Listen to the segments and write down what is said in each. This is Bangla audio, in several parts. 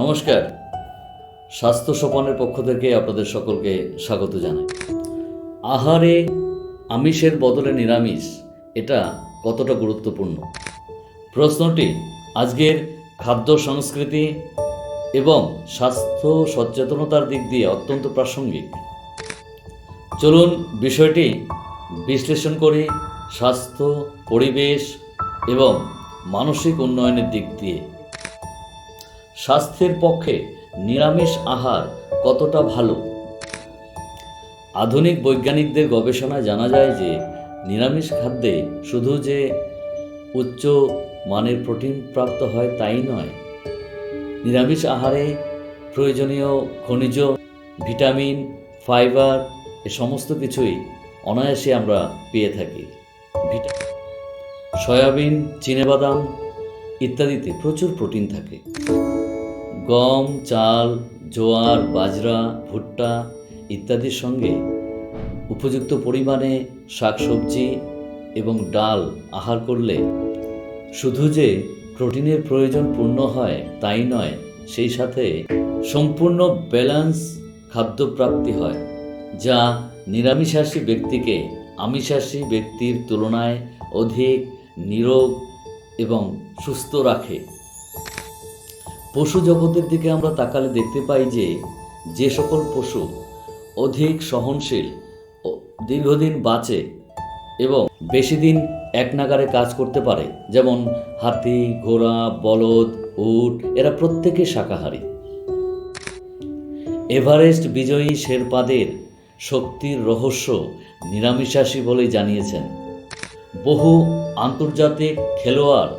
নমস্কার। স্বাস্থ্য সোপানের পক্ষ থেকে আপনাদের সকলকে স্বাগত জানাই। আহারে আমিষের বদলে নিরামিষ, এটা কতটা গুরুত্বপূর্ণ? প্রশ্নটি আজকের খাদ্য সংস্কৃতি এবং স্বাস্থ্য সচেতনতার দিক দিয়ে অত্যন্ত প্রাসঙ্গিক। চলুন বিষয়টি বিশ্লেষণ করি স্বাস্থ্য, পরিবেশ এবং মানসিক উন্নয়নের দিক দিয়ে। স্বাস্থ্যের পক্ষে নিরামিষ আহার কতটা ভালো? আধুনিক বৈজ্ঞানিকদের গবেষণায় জানা যায় যে নিরামিষ খাদ্যে শুধু যে উচ্চ মানের প্রোটিন প্রাপ্ত হয় তাই নয়। নিরামিষ আহারে প্রয়োজনীয় খনিজ, ভিটামিন, ফাইবার এ সমস্ত কিছুই অনায়াসে আমরা পেয়ে থাকি। সয়াবিন চিনেবাদাম ইত্যাদিতে প্রচুর প্রোটিন থাকে। গম, চাল, জোয়ার, বাজরা, ভুট্টা ইত্যাদির সঙ্গে উপযুক্ত পরিমাণে শাকসবজি এবং ডাল আহার করলে শুধু যে প্রোটিনের প্রয়োজন পূর্ণ হয় তাই নয়, সেই সাথে সম্পূর্ণ ব্যালেন্স খাদ্যপ্রাপ্তি হয়, যা নিরামিষাশী ব্যক্তিকে আমিষাসী ব্যক্তির তুলনায় অধিক নিরোগ এবং সুস্থ রাখে। পশু জগতের দিকে আমরা তাকালে দেখতে পাই যে যে সকল পশু অধিক সহনশীল ও দীর্ঘদিন বাঁচে এবং বেশি দিন এক নাগারে কাজ করতে পারে, যেমন হাতি, ঘোড়া, বলদ, উট, এরা প্রত্যেকে শাকাহারী। এভারেস্ট বিজয়ী শেরপাদের শক্তির রহস্য নিরামিষাশী বলে জানিয়েছেন। বহু আন্তর্জাতিক খেলোয়াড়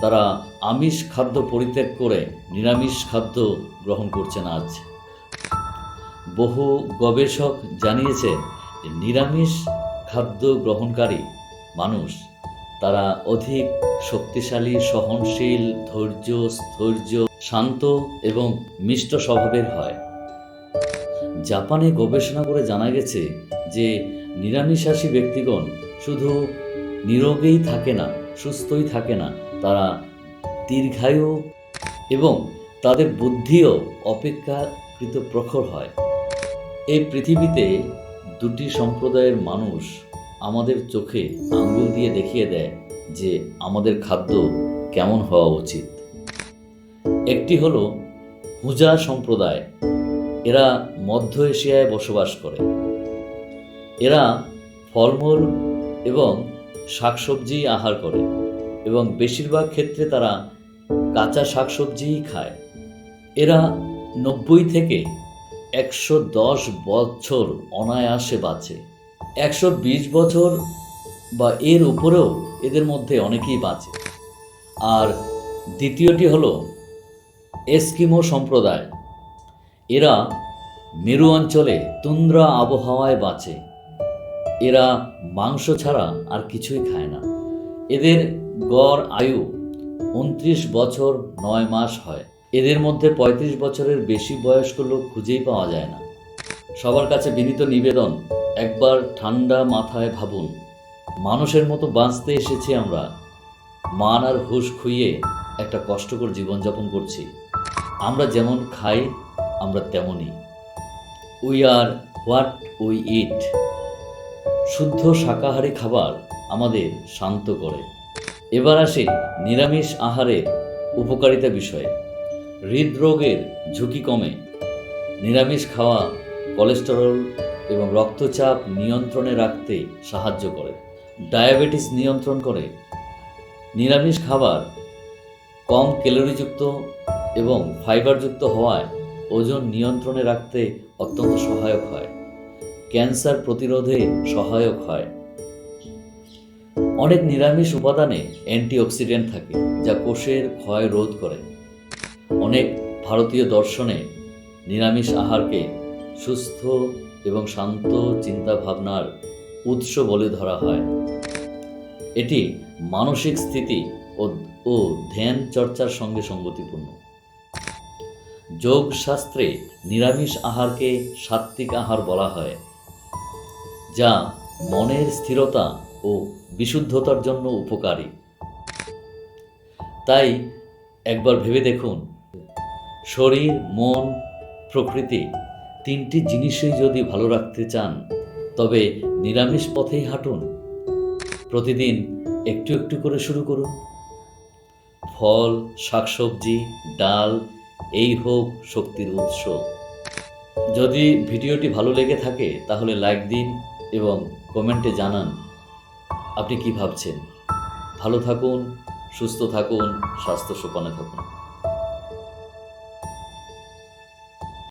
তারা আমিষ খাদ্য পরিত্যাগ করে নিরামিষ খাদ্য গ্রহণ করছেন আজ। বহু গবেষক জানিয়েছে যে নিরামিষ খাদ্য গ্রহণকারী মানুষ, তারা অধিক শক্তিশালী, সহনশীল, ধৈর্য, স্থৈর্য, শান্ত এবং মিষ্ট স্বভাবের হয়। জাপানে গবেষণা করে জানা গেছে যে নিরামিষাশী ব্যক্তিগণ শুধু নিরোগেই থাকে না সুস্থই থাকে না। তারা দীর্ঘায়ু এবং তাদের বুদ্ধিও অপেক্ষাকৃত প্রখর হয়। এই পৃথিবীতে দুটি সম্প্রদায়ের মানুষ আমাদের চোখে আঙ্গুল দিয়ে দেখিয়ে দেয় যে আমাদের খাদ্য কেমন হওয়া উচিত। একটি হলো হুজা সম্প্রদায়। এরা মধ্য এশিয়ায় বসবাস করে। এরা ফলমূল এবং শাকসবজি আহার করে এবং বেশিরভাগ ক্ষেত্রে তারা কাঁচা শাকসবজিই খায়। এরা নব্বই থেকে একশো দশ বছর অনায়াসে বাঁচে। একশো বিশ বছর বা এর উপরেও এদের মধ্যে অনেকেই বাঁচে। আর দ্বিতীয়টি হলো এস্কিমো সম্প্রদায়। এরা মেরু অঞ্চলে তুন্দ্রা আবহাওয়ায় বাঁচে। এরা মাংস ছাড়া আর কিছুই খায় না। এদের গড় আয়ু উনত্রিশ বছর নয় মাস হয়। এদের মধ্যে ৩৫ বছরের বেশি বয়স্ক লোক খুঁজেই পাওয়া যায় না। সবার কাছে বিনীত নিবেদন, একবার ঠান্ডা মাথায় ভাবুন, মানুষের মতো বাঁচতে এসেছি আমরা। মান আর হুশ খুইয়ে একটা কষ্টকর জীবনযাপন করছি। আমরা যেমন খাই, আমরা তেমনই। We are what we eat শুদ্ধ শাকাহারী খাবার আমাদের শান্ত করে। এবার আসি নিরামিষ আহারের উপকারিতা বিষয়ে। হৃদরোগের ঝুঁকি কমে। নিরামিষ খাওয়া কোলেস্টেরল এবং রক্তচাপ নিয়ন্ত্রণে রাখতে সাহায্য করে। ডায়াবেটিস নিয়ন্ত্রণ করে। নিরামিষ খাবার কম ক্যালোরিযুক্ত এবং ফাইবারযুক্ত হওয়ায় ওজন নিয়ন্ত্রণে রাখতে অত্যন্ত সহায়ক হয়। ক্যান্সার প্রতিরোধে সহায়ক হয়। অনেক নিরামিষ উপাদানে অ্যান্টিঅক্সিডেন্ট থাকে, যা কোষের ক্ষয় রোধ করে। অনেক ভারতীয় দর্শনে নিরামিষ আহারকে সুস্থ এবং শান্ত চিন্তাভাবনার উৎস বলে ধরা হয়। এটি মানসিক স্থিতি ও ধ্যান চর্চার সঙ্গে সঙ্গতিপূর্ণ। যোগ শাস্ত্রে নিরামিষ আহারকে সাত্ত্বিক আহার বলা হয়। যা মনের স্থিরতা ও বিশুদ্ধতার জন্য উপকারী। তাই একবার ভেবে দেখুন, শরীর, মন, প্রকৃতি তিনটি জিনিসই যদি ভালো রাখতে চান, তবে নিরামিষ পথেই হাঁটুন। প্রতিদিন একটু একটু করে শুরু করুন। ফল, শাকসবজি, ডাল, এই হোক শক্তির উৎস। যদি ভিডিওটি ভালো লেগে থাকে, তাহলে লাইক দিন এবং কমেন্টে জানান আপনি কি ভাবছেন? ভালো থাকুন সুস্থ থাকুন স্বাস্থ্য সোপানে থাকুন।